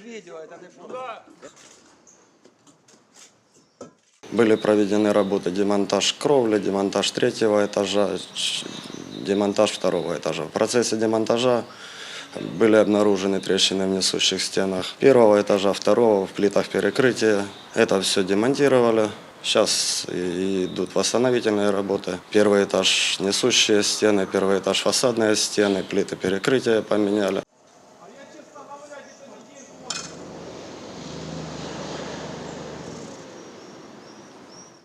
видео, это ты что? Были проведены работы демонтаж кровли, демонтаж третьего этажа, демонтаж второго этажа. В процессе демонтажа были обнаружены трещины в несущих стенах первого этажа, второго, в плитах перекрытия. Это все демонтировали. Сейчас идут восстановительные работы. Первый этаж несущие стены, первый этаж фасадные стены, плиты перекрытия поменяли.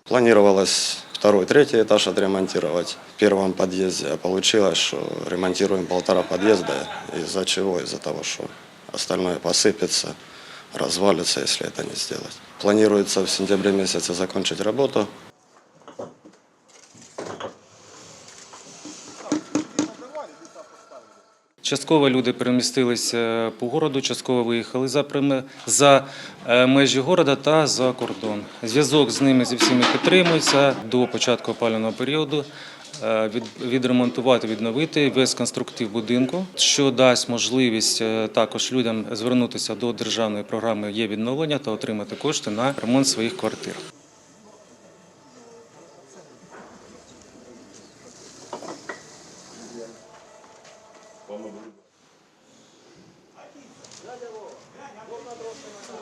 Планировалось второй, третий этаж отремонтировать в первом подъезде, получилось, что ремонтируем полтора подъезда, из-за чего? Из-за того, что остальное посыпется, развалится, если это не сделать. Планируется в сентябре месяце закончить работу. Частково люди перемістилися по городу, частково виїхали за, за е, межі города та за кордон. Зв'язок з ними зі всіми підтримується до початку опалювального періоду. е, Відремонтувати, відновити весь конструктив будинку, що дасть можливість е, також людям звернутися до державної програми є відновлення та отримати кошти на ремонт своїх квартир.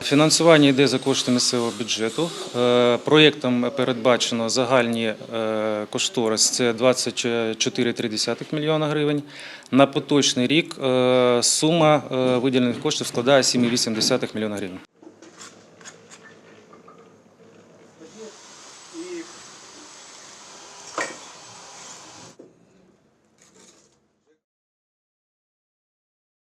Фінансування йде за кошти місцевого бюджету. Е, проєктом передбачено загальні е, кошторис це 24,3 мільйона гривень. На поточний рік е, сума виділених коштів складає 7,8 млн грн.